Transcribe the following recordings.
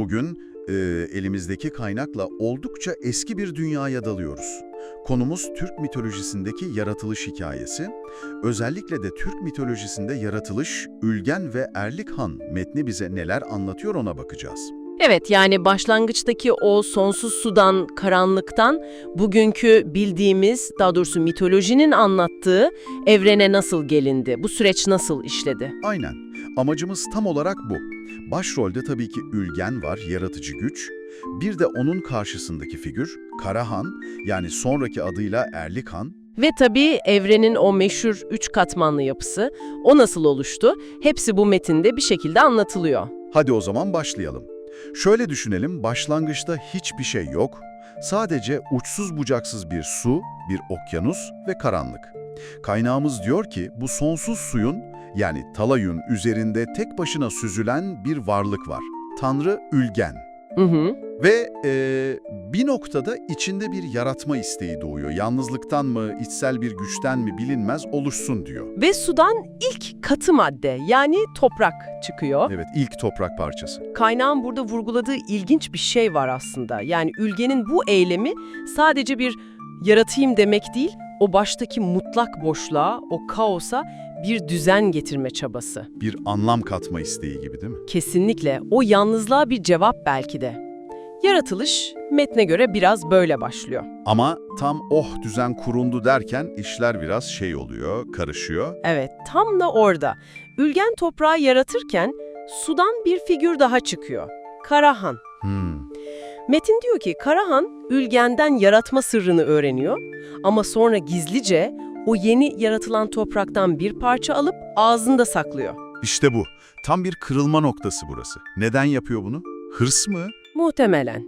Bugün e, elimizdeki kaynakla oldukça eski bir dünyaya dalıyoruz. Konumuz Türk mitolojisindeki yaratılış hikayesi. Özellikle de Türk mitolojisinde yaratılış, Ülgen ve Erlik Han metni bize neler anlatıyor ona bakacağız. Evet yani başlangıçtaki o sonsuz sudan, karanlıktan bugünkü bildiğimiz, daha doğrusu mitolojinin anlattığı evrene nasıl gelindi, bu süreç nasıl işledi? Aynen. Amacımız tam olarak bu. Başrolde tabii ki Ülgen var, yaratıcı güç. Bir de onun karşısındaki figür Karahan, yani sonraki adıyla Erlik Han. Ve tabii evrenin o meşhur üç katmanlı yapısı, o nasıl oluştu, hepsi bu metinde bir şekilde anlatılıyor. Hadi o zaman başlayalım. Şöyle düşünelim, başlangıçta hiçbir şey yok. Sadece uçsuz bucaksız bir su, bir okyanus ve karanlık. Kaynağımız diyor ki bu sonsuz suyun yani Talayun üzerinde tek başına süzülen bir varlık var. Tanrı Ülgen. Hı hı. Ve eee, bir noktada içinde bir yaratma isteği doğuyor. Yalnızlıktan mı, içsel bir güçten mi bilinmez oluşsun diyor. Ve sudan ilk katı madde yani toprak çıkıyor. Evet, ilk toprak parçası. Kaynağın burada vurguladığı ilginç bir şey var aslında. Yani Ülge'nin bu eylemi sadece bir yaratayım demek değil, o baştaki mutlak boşluğa, o kaosa bir düzen getirme çabası. Bir anlam katma isteği gibi değil mi? Kesinlikle o yalnızlığa bir cevap belki de. Yaratılış metne göre biraz böyle başlıyor. Ama tam oh düzen kuruldu derken işler biraz şey oluyor, karışıyor. Evet, tam da orada. Ülgen toprağı yaratırken sudan bir figür daha çıkıyor. Karahan. Hmm. Metin diyor ki Karahan Ülgen'den yaratma sırrını öğreniyor ama sonra gizlice o yeni yaratılan topraktan bir parça alıp ağzında saklıyor. İşte bu. Tam bir kırılma noktası burası. Neden yapıyor bunu? Hırs mı? Muhtemelen.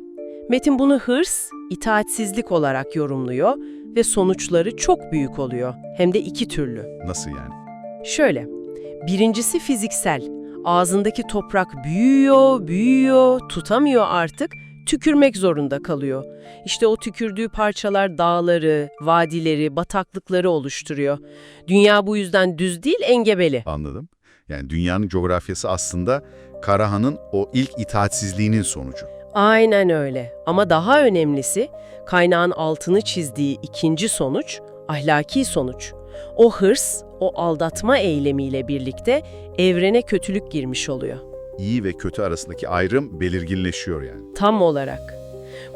Metin bunu hırs, itaatsizlik olarak yorumluyor ve sonuçları çok büyük oluyor. Hem de iki türlü. Nasıl yani? Şöyle, birincisi fiziksel. Ağzındaki toprak büyüyor, büyüyor, tutamıyor artık, tükürmek zorunda kalıyor. İşte o tükürdüğü parçalar dağları, vadileri, bataklıkları oluşturuyor. Dünya bu yüzden düz değil, engebeli. Anladım. Yani dünyanın coğrafyası aslında Karahan'ın o ilk itaatsizliğinin sonucu. Aynen öyle. Ama daha önemlisi, kaynağın altını çizdiği ikinci sonuç, ahlaki sonuç. O hırs, o aldatma eylemiyle birlikte evrene kötülük girmiş oluyor. İyi ve kötü arasındaki ayrım belirginleşiyor yani. Tam olarak.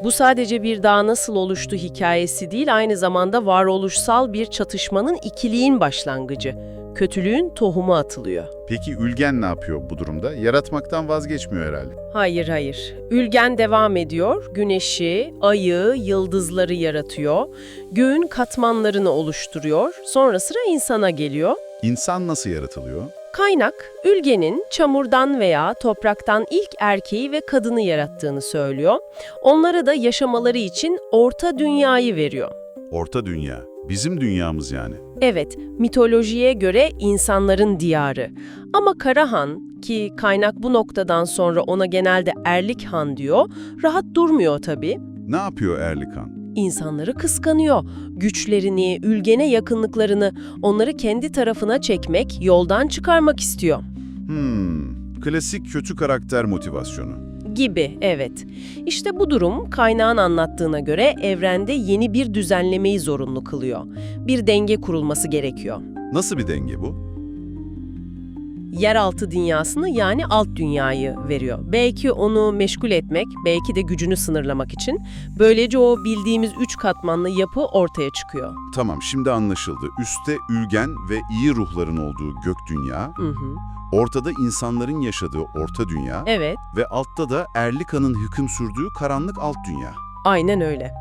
Bu sadece bir dağ nasıl oluştu hikayesi değil, aynı zamanda varoluşsal bir çatışmanın ikiliğin başlangıcı. Kötülüğün tohumu atılıyor. Peki Ülgen ne yapıyor bu durumda? Yaratmaktan vazgeçmiyor herhalde. Hayır hayır. Ülgen devam ediyor. Güneşi, ayı, yıldızları yaratıyor. Göğün katmanlarını oluşturuyor. Sonra sıra insana geliyor. İnsan nasıl yaratılıyor? Kaynak, Ülgen'in çamurdan veya topraktan ilk erkeği ve kadını yarattığını söylüyor. Onlara da yaşamaları için orta dünyayı veriyor. Orta dünya. Bizim dünyamız yani. Evet, mitolojiye göre insanların diyarı. Ama Karahan, ki kaynak bu noktadan sonra ona genelde Erlik Han diyor, rahat durmuyor tabii. Ne yapıyor Erlikan? İnsanları kıskanıyor. Güçlerini, ülgene yakınlıklarını, onları kendi tarafına çekmek, yoldan çıkarmak istiyor. Hmm, klasik kötü karakter motivasyonu. Gibi, evet. İşte bu durum kaynağın anlattığına göre evrende yeni bir düzenlemeyi zorunlu kılıyor. Bir denge kurulması gerekiyor. Nasıl bir denge bu? Yeraltı dünyasını yani alt dünyayı veriyor. Belki onu meşgul etmek, belki de gücünü sınırlamak için. Böylece o bildiğimiz üç katmanlı yapı ortaya çıkıyor. Tamam, şimdi anlaşıldı. Üste ülgen ve iyi ruhların olduğu gök dünya, Hı hı. ortada insanların yaşadığı orta dünya Evet, ve altta da Erlika'nın hüküm sürdüğü karanlık alt dünya. Aynen öyle.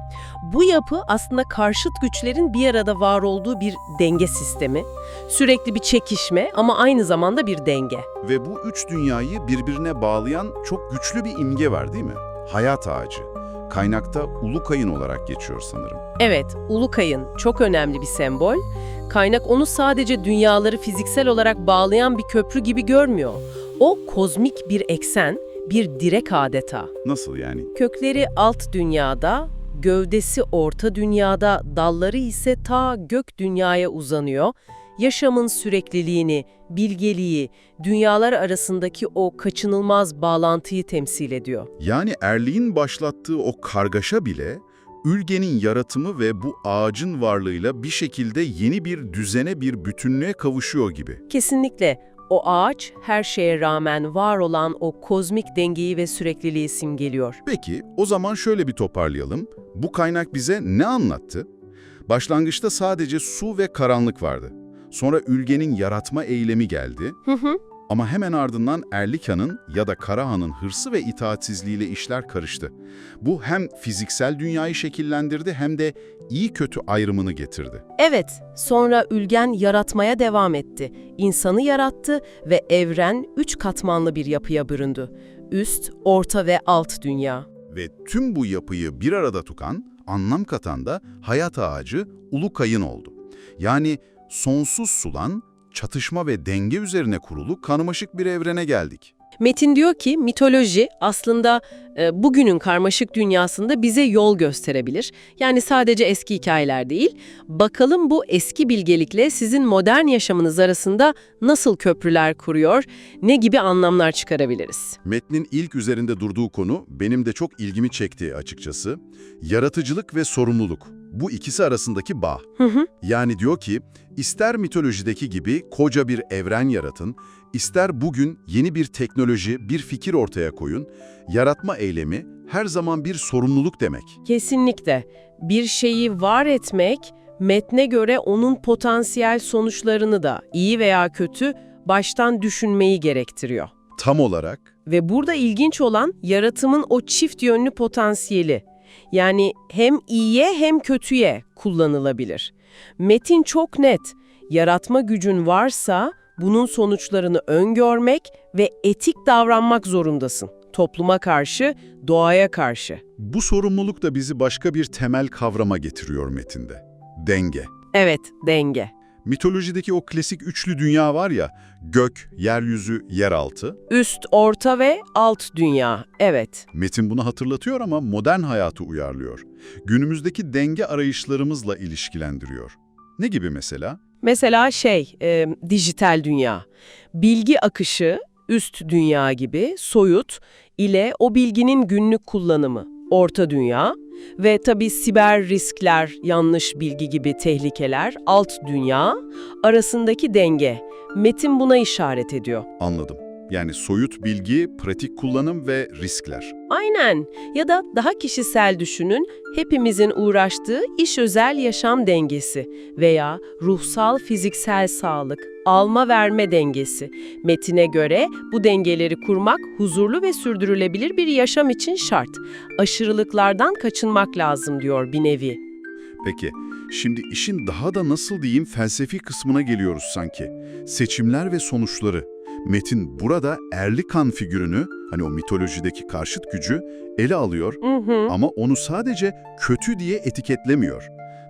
Bu yapı aslında karşıt güçlerin bir arada var olduğu bir denge sistemi. Sürekli bir çekişme ama aynı zamanda bir denge. Ve bu üç dünyayı birbirine bağlayan çok güçlü bir imge var değil mi? Hayat ağacı. Kaynakta Ulukayın olarak geçiyor sanırım. Evet, Ulukay'ın çok önemli bir sembol. Kaynak onu sadece dünyaları fiziksel olarak bağlayan bir köprü gibi görmüyor. O kozmik bir eksen, bir direk adeta. Nasıl yani? Kökleri alt dünyada, gövdesi orta dünyada, dalları ise ta gök dünyaya uzanıyor. yaşamın sürekliliğini, bilgeliği, dünyalar arasındaki o kaçınılmaz bağlantıyı temsil ediyor. Yani erliğin başlattığı o kargaşa bile ülgenin yaratımı ve bu ağacın varlığıyla bir şekilde yeni bir düzene, bir bütünlüğe kavuşuyor gibi. Kesinlikle o ağaç her şeye rağmen var olan o kozmik dengeyi ve sürekliliği simgeliyor. Peki, o zaman şöyle bir toparlayalım. Bu kaynak bize ne anlattı? Başlangıçta sadece su ve karanlık vardı. Sonra ülgenin yaratma eylemi geldi. Hı hı. Ama hemen ardından Erlika'nın ya da Karahan'ın hırsı ve itaatsizliğiyle işler karıştı. Bu hem fiziksel dünyayı şekillendirdi hem de iyi kötü ayrımını getirdi. Evet, sonra Ülgen yaratmaya devam etti. İnsanı yarattı ve evren üç katmanlı bir yapıya büründü. Üst, orta ve alt dünya. Ve tüm bu yapıyı bir arada tutan, anlam katan da hayat ağacı Ulu Kayın oldu. Yani sonsuz sulan, çatışma ve denge üzerine kurulu karmaşık bir evrene geldik. Metin diyor ki mitoloji aslında e, bugünün karmaşık dünyasında bize yol gösterebilir. Yani sadece eski hikayeler değil. Bakalım bu eski bilgelikle sizin modern yaşamınız arasında nasıl köprüler kuruyor, ne gibi anlamlar çıkarabiliriz? Metnin ilk üzerinde durduğu konu benim de çok ilgimi çekti açıkçası. Yaratıcılık ve sorumluluk. Bu ikisi arasındaki bağ. Hı hı. Yani diyor ki, ister mitolojideki gibi koca bir evren yaratın, ister bugün yeni bir teknoloji, bir fikir ortaya koyun, yaratma eylemi her zaman bir sorumluluk demek. Kesinlikle. Bir şeyi var etmek, metne göre onun potansiyel sonuçlarını da iyi veya kötü baştan düşünmeyi gerektiriyor. Tam olarak Ve burada ilginç olan yaratımın o çift yönlü potansiyeli. Yani hem iyiye hem kötüye kullanılabilir. Metin çok net. Yaratma gücün varsa bunun sonuçlarını öngörmek ve etik davranmak zorundasın. Topluma karşı, doğaya karşı. bu sorumluluk da bizi başka bir temel kavrama getiriyor metinde. Denge. Evet, denge. Mitolojideki o klasik üçlü dünya var ya, gök, yeryüzü, yeraltı. Üst, orta ve alt dünya. Evet. Metin bunu hatırlatıyor ama modern hayatı uyarlıyor. Günümüzdeki denge arayışlarımızla ilişkilendiriyor. Ne gibi mesela? Mesela şey, e, dijital dünya. Bilgi akışı, üst dünya gibi, soyut ile o bilginin günlük kullanımı, orta dünya ve tabii siber riskler, yanlış bilgi gibi tehlikeler, alt dünya arasındaki denge. Metin buna işaret ediyor. Anladım. Yani soyut bilgi, pratik kullanım ve riskler. Aynen. Ya da daha kişisel düşünün, hepimizin uğraştığı iş özel yaşam dengesi veya ruhsal fiziksel sağlık, alma verme dengesi. Metine göre bu dengeleri kurmak huzurlu ve sürdürülebilir bir yaşam için şart. Aşırılıklardan kaçınmak lazım diyor bir nevi. Peki, şimdi işin daha da nasıl diyeyim felsefi kısmına geliyoruz sanki. Seçimler ve sonuçları. Metin burada Erlikan figürünü, hani o mitolojideki karşıt gücü ele alıyor Hı hı. ama onu sadece kötü diye etiketlemiyor.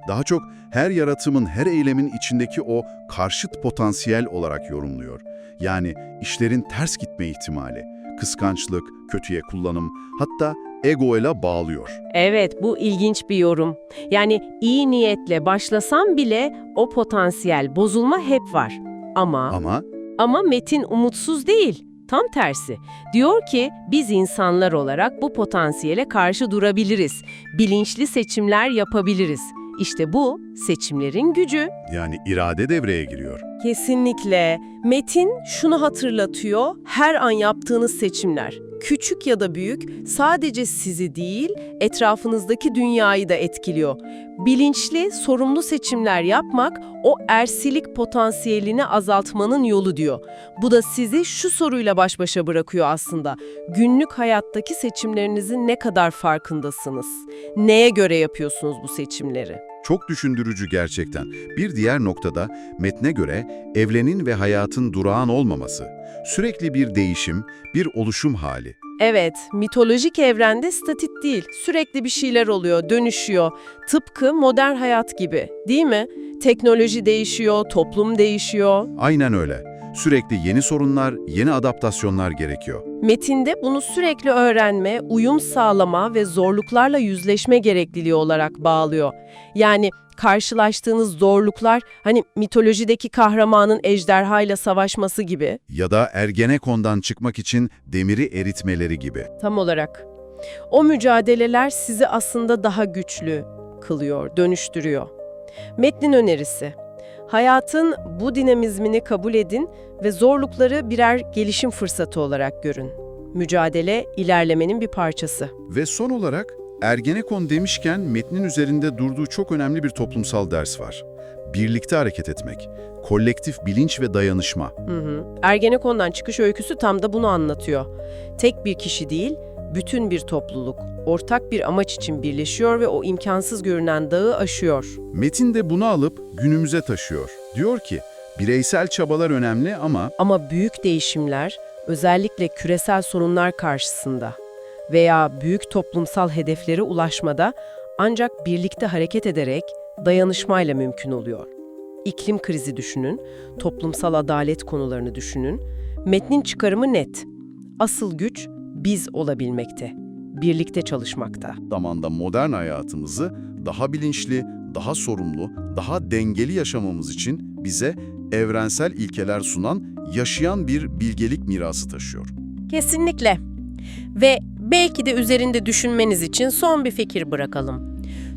Daha çok her yaratımın, her eylemin içindeki o karşıt potansiyel olarak yorumluyor. Yani işlerin ters gitme ihtimali, kıskançlık, kötüye kullanım, hatta ego ile bağlıyor. Evet, bu ilginç bir yorum. Yani iyi niyetle başlasam bile o potansiyel bozulma hep var. Ama Ama Ama Metin umutsuz değil. Tam tersi. Diyor ki biz insanlar olarak bu potansiyele karşı durabiliriz. Bilinçli seçimler yapabiliriz. İşte bu seçimlerin gücü. yani irade devreye giriyor. Kesinlikle. Metin şunu hatırlatıyor. Her an yaptığınız seçimler, küçük ya da büyük, sadece sizi değil, etrafınızdaki dünyayı da etkiliyor. Bilinçli, sorumlu seçimler yapmak o ersilik potansiyelini azaltmanın yolu diyor. Bu da sizi şu soruyla baş başa bırakıyor aslında. Günlük hayattaki seçimlerinizin ne kadar farkındasınız? Neye göre yapıyorsunuz bu seçimleri? Çok düşündürücü gerçekten. Bir diğer noktada metne göre evrenin ve hayatın durağan olmaması, sürekli bir değişim, bir oluşum hali. Evet, mitolojik evrende statik değil. Sürekli bir şeyler oluyor, dönüşüyor. Tıpkı modern hayat gibi, değil mi? Teknoloji değişiyor, toplum değişiyor. Aynen öyle. Sürekli yeni sorunlar, yeni adaptasyonlar gerekiyor. Metinde bunu sürekli öğrenme, uyum sağlama ve zorluklarla yüzleşme gerekliliği olarak bağlıyor. Yani karşılaştığınız zorluklar hani mitolojideki kahramanın ejderhayla savaşması gibi Ya da Ergenekon'dan çıkmak için demiri eritmeleri gibi. tam olarak. O mücadeleler sizi aslında daha güçlü kılıyor, dönüştürüyor. Metnin önerisi. Hayatın bu dinamizmini kabul edin ve zorlukları birer gelişim fırsatı olarak görün. Mücadele, ilerlemenin bir parçası. Ve son olarak Ergenekon demişken metnin üzerinde durduğu çok önemli bir toplumsal ders var. Birlikte hareket etmek, kolektif bilinç ve dayanışma. Hı hı. Ergenekon'dan çıkış öyküsü tam da bunu anlatıyor. Tek bir kişi değil, bütün bir topluluk, ortak bir amaç için birleşiyor ve o imkansız görünen dağı aşıyor. Metin de bunu alıp günümüze taşıyor. Diyor ki, bireysel çabalar önemli ama Ama büyük değişimler, özellikle küresel sorunlar karşısında veya büyük toplumsal hedeflere ulaşmada ancak birlikte hareket ederek dayanışmayla mümkün oluyor. İklim krizi düşünün, toplumsal adalet konularını düşünün. Metnin çıkarımı net. Asıl güç biz olabilmekte, birlikte çalışmakta. zamanda modern hayatımızı daha bilinçli, daha sorumlu, daha dengeli yaşamamız için bize evrensel ilkeler sunan yaşayan bir bilgelik mirası taşıyor. Kesinlikle. Ve belki de üzerinde düşünmeniz için son bir fikir bırakalım.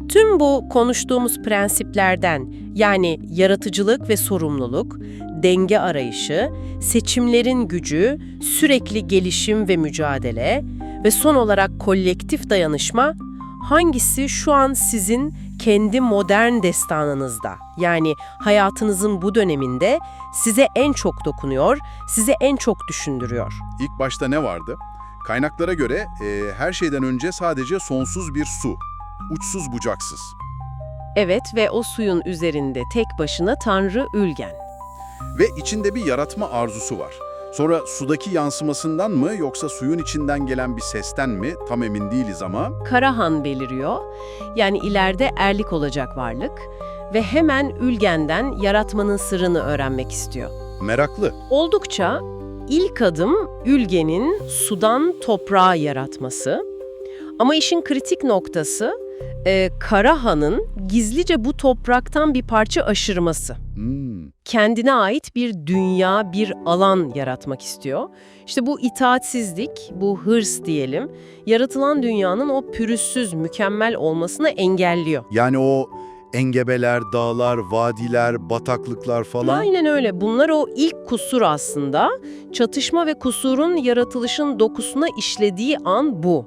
Tüm bu konuştuğumuz prensiplerden yani yaratıcılık ve sorumluluk, denge arayışı, seçimlerin gücü, sürekli gelişim ve mücadele ve son olarak kolektif dayanışma hangisi şu an sizin kendi modern destanınızda yani hayatınızın bu döneminde size en çok dokunuyor, size en çok düşündürüyor? İlk başta ne vardı? Kaynaklara göre e, her şeyden önce sadece sonsuz bir su, uçsuz bucaksız. Evet ve o suyun üzerinde tek başına Tanrı Ülgen. Ve içinde bir yaratma arzusu var. Sonra sudaki yansımasından mı yoksa suyun içinden gelen bir sesten mi tam emin değiliz ama Karahan beliriyor. Yani ileride erlik olacak varlık ve hemen Ülgen'den yaratmanın sırrını öğrenmek istiyor. meraklı. Oldukça ilk adım Ülgen'in sudan toprağı yaratması. Ama işin kritik noktası e, Karahan'ın gizlice bu topraktan bir parça aşırması. Hmm. kendine ait bir dünya, bir alan yaratmak istiyor. İşte bu itaatsizlik, bu hırs diyelim, yaratılan dünyanın o pürüzsüz, mükemmel olmasını engelliyor. Yani o engebeler, dağlar, vadiler, bataklıklar falan. Aynen öyle. Bunlar o ilk kusur aslında. Çatışma ve kusurun yaratılışın dokusuna işlediği an bu.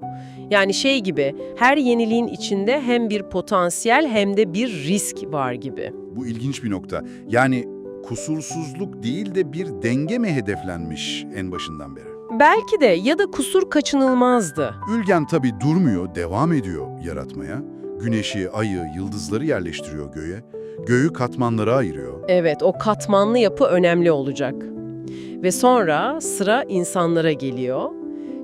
Yani şey gibi, her yeniliğin içinde hem bir potansiyel hem de bir risk var gibi. Bu ilginç bir nokta. Yani kusursuzluk değil de bir denge mi hedeflenmiş en başından beri? Belki de ya da kusur kaçınılmazdı. Ülgen tabii durmuyor, devam ediyor yaratmaya. Güneşi, ayı, yıldızları yerleştiriyor göğe. Göğü katmanlara ayırıyor. Evet, o katmanlı yapı önemli olacak. Ve sonra sıra insanlara geliyor.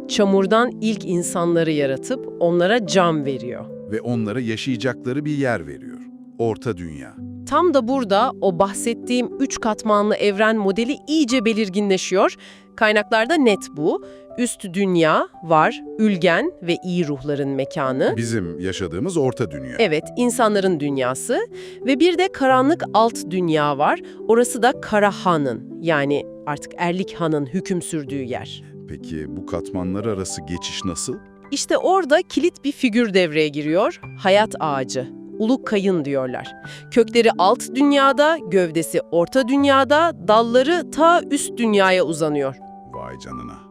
Çamurdan ilk insanları yaratıp onlara can veriyor. Ve onlara yaşayacakları bir yer veriyor. Orta Dünya. Tam da burada o bahsettiğim üç katmanlı evren modeli iyice belirginleşiyor. Kaynaklarda net bu. Üst dünya var, ülgen ve iyi ruhların mekanı. Bizim yaşadığımız Orta Dünya. Evet, insanların dünyası ve bir de karanlık alt dünya var. Orası da Karahan'ın yani artık Erlik Han'ın hüküm sürdüğü yer. Peki bu katmanlar arası geçiş nasıl? İşte orada kilit bir figür devreye giriyor. Hayat ağacı. Uluk kayın diyorlar. Kökleri alt dünyada, gövdesi orta dünyada, dalları ta üst dünyaya uzanıyor. Vay canına.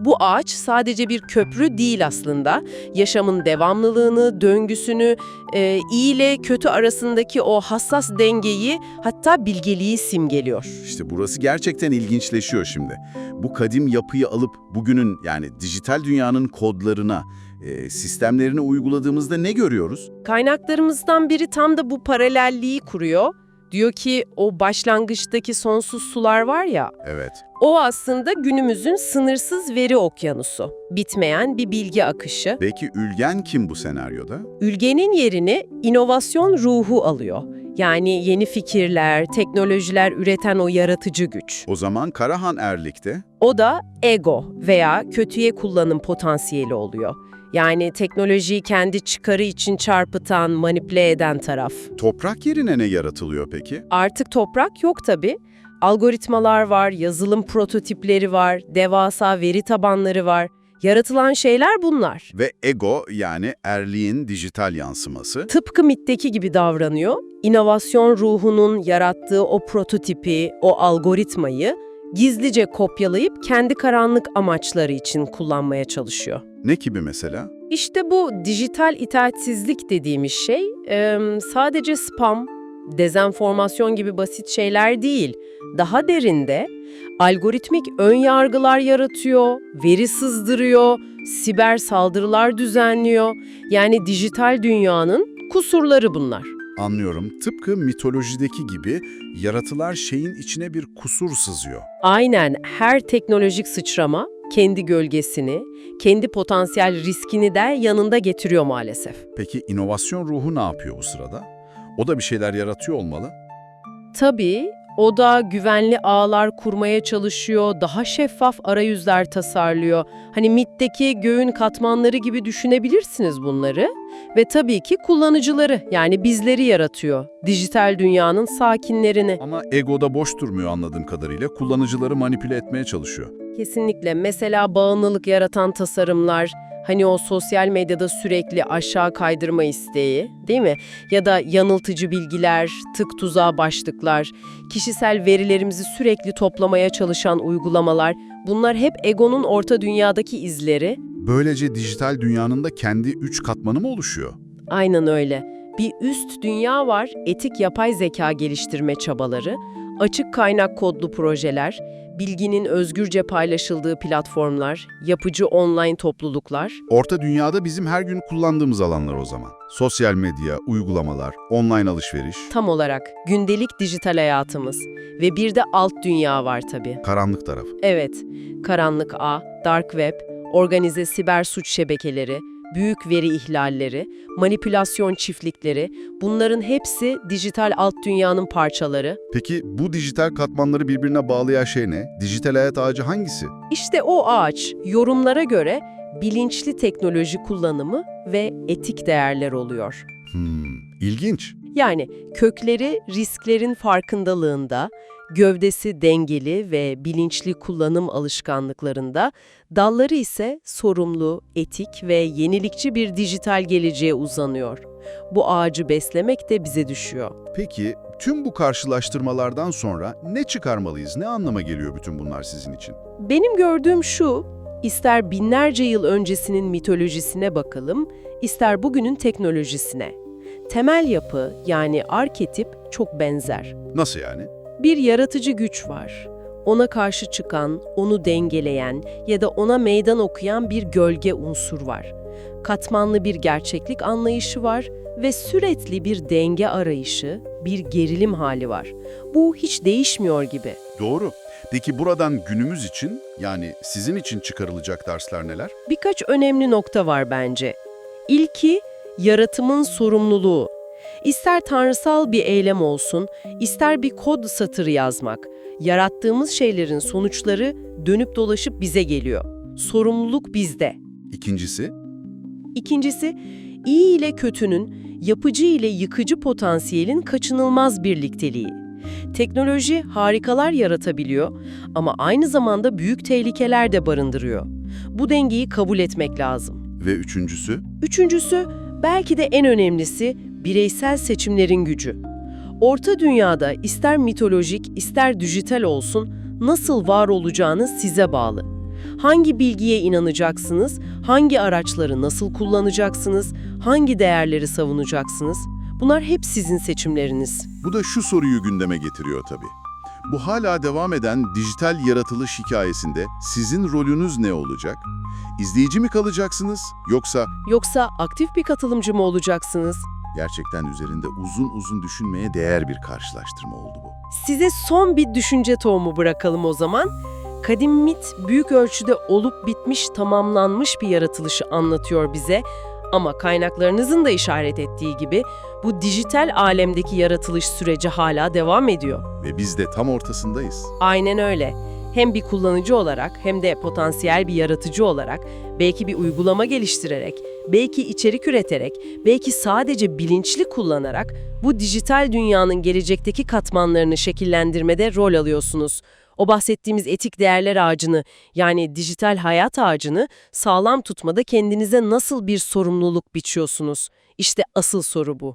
Bu ağaç sadece bir köprü değil aslında. Yaşamın devamlılığını, döngüsünü, e, iyi ile kötü arasındaki o hassas dengeyi hatta bilgeliği simgeliyor. İşte burası gerçekten ilginçleşiyor şimdi. Bu kadim yapıyı alıp bugünün yani dijital dünyanın kodlarına, e, sistemlerine uyguladığımızda ne görüyoruz? Kaynaklarımızdan biri tam da bu paralelliği kuruyor. Diyor ki o başlangıçtaki sonsuz sular var ya, Evet. O aslında günümüzün sınırsız veri okyanusu. Bitmeyen bir bilgi akışı. Peki Ülgen kim bu senaryoda? Ülgenin yerini inovasyon ruhu alıyor. Yani yeni fikirler, teknolojiler üreten o yaratıcı güç. O zaman Karahan Erlik'te O da ego veya kötüye kullanım potansiyeli oluyor. Yani teknolojiyi kendi çıkarı için çarpıtan, manipüle eden taraf. Toprak yerine ne yaratılıyor peki? Artık toprak yok tabii. Algoritmalar var, yazılım prototipleri var, devasa veri tabanları var. Yaratılan şeyler bunlar. Ve ego yani erliğin dijital yansıması. Tıpkı MIT'teki gibi davranıyor. İnovasyon ruhunun yarattığı o prototipi, o algoritmayı gizlice kopyalayıp kendi karanlık amaçları için kullanmaya çalışıyor. Ne gibi mesela? İşte bu dijital itaatsizlik dediğimiz şey sadece spam, dezenformasyon gibi basit şeyler değil. Daha derinde algoritmik ön yargılar yaratıyor, veri sızdırıyor, siber saldırılar düzenliyor. Yani dijital dünyanın kusurları bunlar. Anlıyorum. Tıpkı mitolojideki gibi yaratılar şeyin içine bir kusur sızıyor. Aynen her teknolojik sıçrama kendi gölgesini, kendi potansiyel riskini de yanında getiriyor maalesef. Peki inovasyon ruhu ne yapıyor bu sırada? O da bir şeyler yaratıyor olmalı. Tabii o da güvenli ağlar kurmaya çalışıyor, daha şeffaf arayüzler tasarlıyor. Hani MIT'teki göğün katmanları gibi düşünebilirsiniz bunları. Ve tabii ki kullanıcıları yani bizleri yaratıyor. Dijital dünyanın sakinlerini. Ama ego da boş durmuyor anladığım kadarıyla. Kullanıcıları manipüle etmeye çalışıyor. Kesinlikle mesela bağımlılık yaratan tasarımlar, hani o sosyal medyada sürekli aşağı kaydırma isteği, değil mi? Ya da yanıltıcı bilgiler, tık tuzağa başlıklar, kişisel verilerimizi sürekli toplamaya çalışan uygulamalar, bunlar hep egonun orta dünyadaki izleri. Böylece dijital dünyanın da kendi üç katmanı mı oluşuyor? Aynen öyle. Bir üst dünya var, etik yapay zeka geliştirme çabaları, açık kaynak kodlu projeler, bilginin özgürce paylaşıldığı platformlar, yapıcı online topluluklar. Orta dünyada bizim her gün kullandığımız alanlar o zaman. Sosyal medya, uygulamalar, online alışveriş, Tam olarak gündelik dijital hayatımız ve bir de alt dünya var tabii. karanlık tarafı. Evet, karanlık ağ, dark web, organize siber suç şebekeleri, büyük veri ihlalleri, manipülasyon çiftlikleri, bunların hepsi dijital alt dünyanın parçaları. Peki bu dijital katmanları birbirine bağlayan şey ne? Dijital hayat ağacı hangisi? İşte o ağaç yorumlara göre bilinçli teknoloji kullanımı ve etik değerler oluyor. Hmm, ilginç. Yani kökleri risklerin farkındalığında, gövdesi dengeli ve bilinçli kullanım alışkanlıklarında, dalları ise sorumlu, etik ve yenilikçi bir dijital geleceğe uzanıyor. Bu ağacı beslemek de bize düşüyor. Peki tüm bu karşılaştırmalardan sonra ne çıkarmalıyız? Ne anlama geliyor bütün bunlar sizin için? Benim gördüğüm şu, ister binlerce yıl öncesinin mitolojisine bakalım, ister bugünün teknolojisine. Temel yapı yani arketip çok benzer. Nasıl yani? Bir yaratıcı güç var. Ona karşı çıkan, onu dengeleyen ya da ona meydan okuyan bir gölge unsur var. Katmanlı bir gerçeklik anlayışı var ve sürekli bir denge arayışı, bir gerilim hali var. Bu hiç değişmiyor gibi. Doğru. Peki buradan günümüz için yani sizin için çıkarılacak dersler neler? Birkaç önemli nokta var bence. İlki, yaratımın sorumluluğu. İster tanrısal bir eylem olsun, ister bir kod satırı yazmak. Yarattığımız şeylerin sonuçları dönüp dolaşıp bize geliyor. Sorumluluk bizde. İkincisi, İkincisi, iyi ile kötünün, yapıcı ile yıkıcı potansiyelin kaçınılmaz birlikteliği. Teknoloji harikalar yaratabiliyor ama aynı zamanda büyük tehlikeler de barındırıyor. Bu dengeyi kabul etmek lazım. ve üçüncüsü, Üçüncüsü, belki de en önemlisi, bireysel seçimlerin gücü. Orta dünyada ister mitolojik ister dijital olsun nasıl var olacağınız size bağlı. Hangi bilgiye inanacaksınız, hangi araçları nasıl kullanacaksınız, hangi değerleri savunacaksınız? Bunlar hep sizin seçimleriniz. bu da şu soruyu gündeme getiriyor tabii. Bu hala devam eden dijital yaratılış hikayesinde sizin rolünüz ne olacak? İzleyici mi kalacaksınız yoksa Yoksa aktif bir katılımcı mı olacaksınız? Gerçekten üzerinde uzun uzun düşünmeye değer bir karşılaştırma oldu bu. Size son bir düşünce tohumu bırakalım o zaman. Kadim mit büyük ölçüde olup bitmiş, tamamlanmış bir yaratılışı anlatıyor bize. Ama kaynaklarınızın da işaret ettiği gibi bu dijital alemdeki yaratılış süreci hala devam ediyor. Ve biz de tam ortasındayız. Aynen öyle. Hem bir kullanıcı olarak hem de potansiyel bir yaratıcı olarak, belki bir uygulama geliştirerek, belki içerik üreterek, belki sadece bilinçli kullanarak bu dijital dünyanın gelecekteki katmanlarını şekillendirmede rol alıyorsunuz. O bahsettiğimiz etik değerler ağacını yani dijital hayat ağacını sağlam tutmada kendinize nasıl bir sorumluluk biçiyorsunuz? İşte asıl soru bu.